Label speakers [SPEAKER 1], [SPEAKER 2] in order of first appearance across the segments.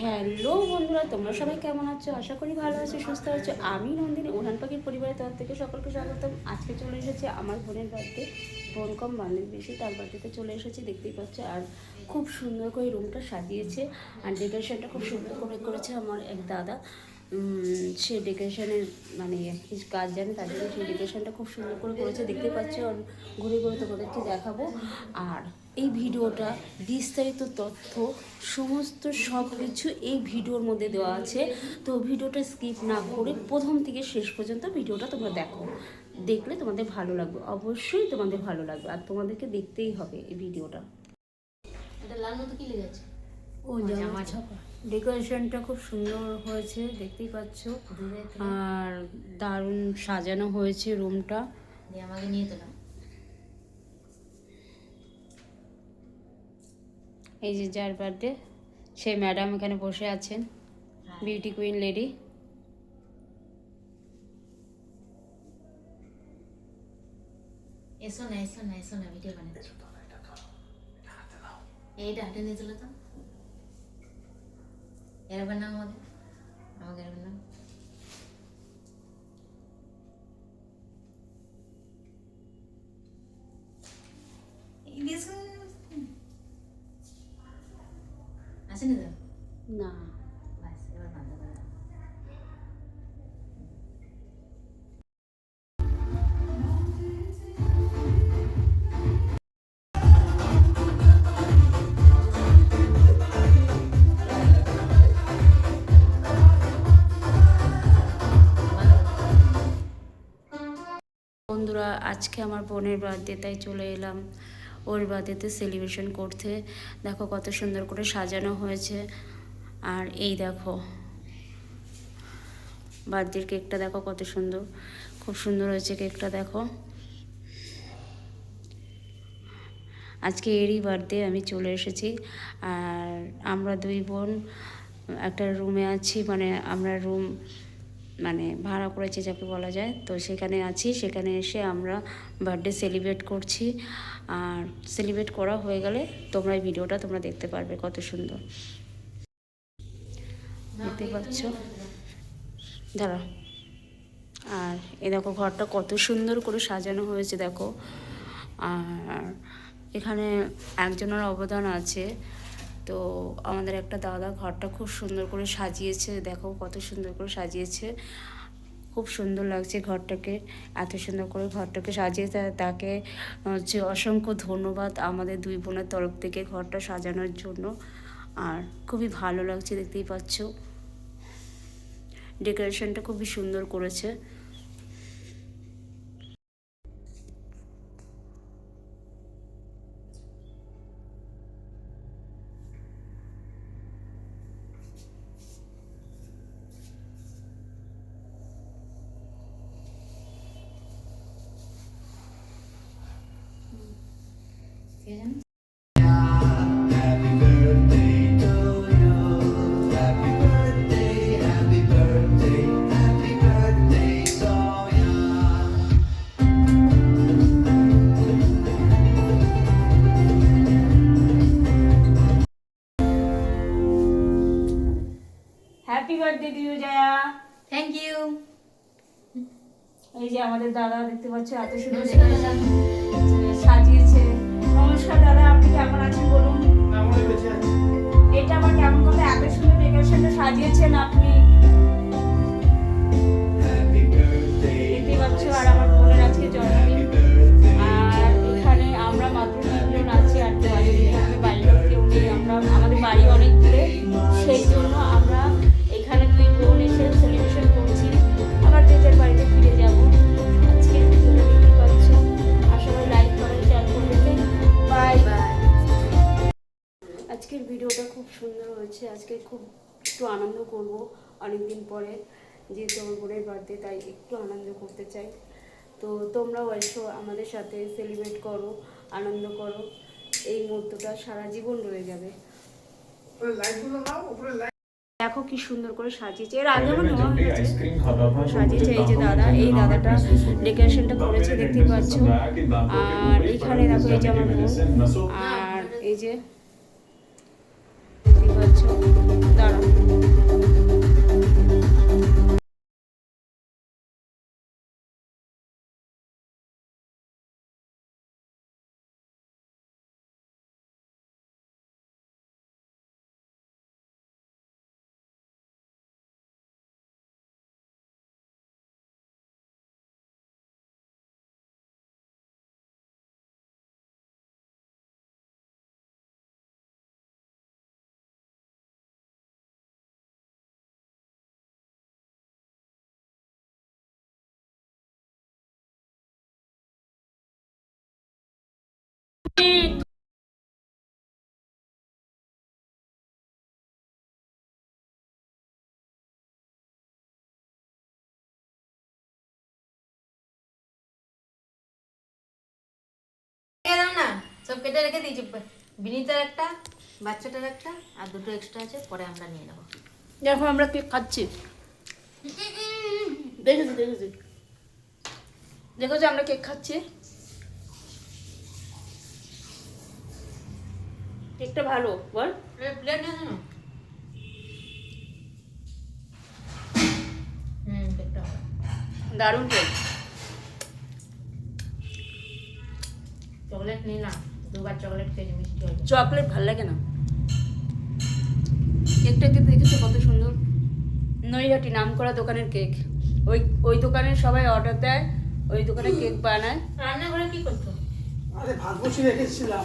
[SPEAKER 1] Hello বন্ধুরা, তোমরা সবাই কেমন আছো? আশা করি ভালো আছো, সুস্থ আছো। আমি নন্দিনী, উড়ান পাখির পরিবারের তরফ থেকে সকলকে স্বাগতম। আজকে চলে এসেছে আমার বোনের বাড়িতে বোন কম বান্ধব বেশি তার বাড়িতে চলে এসেছি, দেখতেই পাচ্ছ। আর খুব সুন্দর করে রুমটা সাজিয়েছে। আর ডেকোরেশনটা খুব সুন্দর করে করেছে আমার এক দাদা। সে ডেকোরেশনের মানে কিছু কাজ জানে তার জন্য সেই ডেকোরেশনটা খুব সুন্দর করে করেছে। দেখতে পাচ্ছ, আর ঘুরে ঘুরে তোমাদেরকে দেখাবো। আর এই ভিডিওটা বিস্তারিত তথ্য সমস্ত সব কিছু এই ভিডিওর মধ্যে দেওয়া আছে। তো ভিডিওটা স্কিপ না করে প্রথম থেকে শেষ পর্যন্ত ভিডিওটা তোমরা দেখো। দেখলে তোমাদের ভালো লাগবে। অবশ্যই তোমাদের ভালো লাগবে। আর তোমাদেরকে দেখতেই হবে এই ভিডিওটা।
[SPEAKER 2] এটা লাল মতো কি লেগেছে
[SPEAKER 1] ও জামা ছাপা ডেকোরেশনটা খুব সুন্দর হয়েছে দেখতেই পাচ্ছ। আর দারুণ সাজানো হয়েছে রুমটা
[SPEAKER 2] আমাকে নিয়ে তো
[SPEAKER 1] এই যে যার বার্থডে সেই ম্যাডাম এখানে বসে আছেন বিউটি কুইন লেডি
[SPEAKER 2] এসো না এসো না এসো না ভিডিও বানাচ্ছি। এইটা হাটে নিয়ে চলো তো। এরবার নাম আমাকে আমাকে এরবার নাম আসেনি তো
[SPEAKER 1] না
[SPEAKER 2] বাস এবার বন্ধ করে
[SPEAKER 1] বন্ধুরা আজকে আমার বোনের বার্থডে তাই চলে এলাম। ওর বার্থডেতে সেলিব্রেশন করতে দেখো কত সুন্দর করে সাজানো হয়েছে। আর এই দেখো, বার্থডের কেকটা দেখো কত সুন্দর। খুব সুন্দর হয়েছে কেকটা দেখো। আজকে এরই বার্থডে, আমি চলে এসেছি। আর আমরা দুই বোন একটা রুমে আছি মানে আমরা রুম মানে ভাড়া করেছি যাকে বলা যায়। তো সেখানে আছি, সেখানে এসে আমরা বার্থডে সেলিব্রেট করছি। আর সেলিব্রেট করা হয়ে গেলে তোমরা এই ভিডিওটা তোমরা দেখতে পারবে কত সুন্দর। দেখতে পাচ্ছ? দাঁড়া। আর এ দেখো ঘরটা কত সুন্দর করে সাজানো হয়েছে দেখো। আর এখানে একজনের অবদান আছে। তো আমাদের একটা দাদা ঘরটা খুব সুন্দর করে সাজিয়েছে, দেখো কত সুন্দর করে সাজিয়েছে। খুব সুন্দর লাগছে ঘরটাকে, এত সুন্দর করে ঘরটাকে সাজিয়ে তাকে হচ্ছে অসংখ্য ধন্যবাদ আমাদের দুই বোনের তরফ থেকে ঘরটা সাজানোর জন্য। আর খুবই ভালো লাগছে, দেখতেই পাচ্ছ। ডেকোরেশনটা খুবই সুন্দর করেছে
[SPEAKER 2] কে জানে
[SPEAKER 3] Happy birthday to you. Happy birthday, happy birthday, happy birthday, Sonia.
[SPEAKER 1] Happy birthday to you Jaya
[SPEAKER 2] thank you
[SPEAKER 1] এই যে আমাদের দাদা দেখতে পাচ্ছ এত সুন্দর সাজিয়েছে।
[SPEAKER 2] Xadará,
[SPEAKER 1] আজকের ভিডিওটা খুব সুন্দর হয়েছে। আজকে খুব একটু আনন্দ করব অনেকদিন পরে। যেহেতু আমার বোনের বার্থডে তাই একটু আনন্দ করতে চাই। তো তোমরাও এসো আমাদের সাথে সেলিব্রেট করো আনন্দ করো। এই মুহূর্তটা সারা জীবন রয়ে যাবে। দেখো কি সুন্দর করে সাজিয়েছে। এর আগে আমার নেওয়া হয়েছে। সাজিয়েছে এই যে দাদা এই দাদাটা ডেকোরেশনটা করেছে দেখতেই পাচ্ছ। আর এখানে দেখো এই যে আমার বোন। আর এই যে দেখতেই
[SPEAKER 2] সব কেটে রেখে দিয়েছি। বিনীতার একটা, বাচ্চাটার একটা, আর দুটো এক্সট্রা আছে, পরে আমরা নিয়ে নেব।
[SPEAKER 1] দেখো আমরা কেক খাচ্ছি। দেখেছি দেখেছি। দেখেছি আমরা কেক খাচ্ছি। কেকটা ভালো বল।
[SPEAKER 2] প্লেট নিয়ে না। হুম কেকটা
[SPEAKER 1] দারুণ কেক।
[SPEAKER 2] চকলেট নিলাম দুবার চকলেট খেয়েছি মিষ্টি হয়েছে
[SPEAKER 1] চকলেট ভালো লাগে না। কেকটা কিন্তু দেখেছ কত সুন্দর? নৈহাটি নাম করা দোকানের কেক। ওই ওই দোকানের সবাই অর্ডার দেয় ওই দোকানে কেক বানায়।
[SPEAKER 2] রান্নাঘরে কি করছ?
[SPEAKER 4] আরে বসিয়ে রেখেছিলাম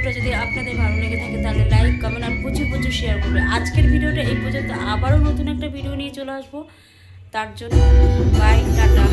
[SPEAKER 1] ভিডিওটা যদি আপনাদের ভালো লেগে থাকে তাহলে লাইক কমেন্ট আর প্রচুর প্রচুর শেয়ার করবে। আজকের ভিডিওটা এই পর্যন্ত। আবারও নতুন একটা ভিডিও নিয়ে চলে আসব। তার জন্য বাই টাটা।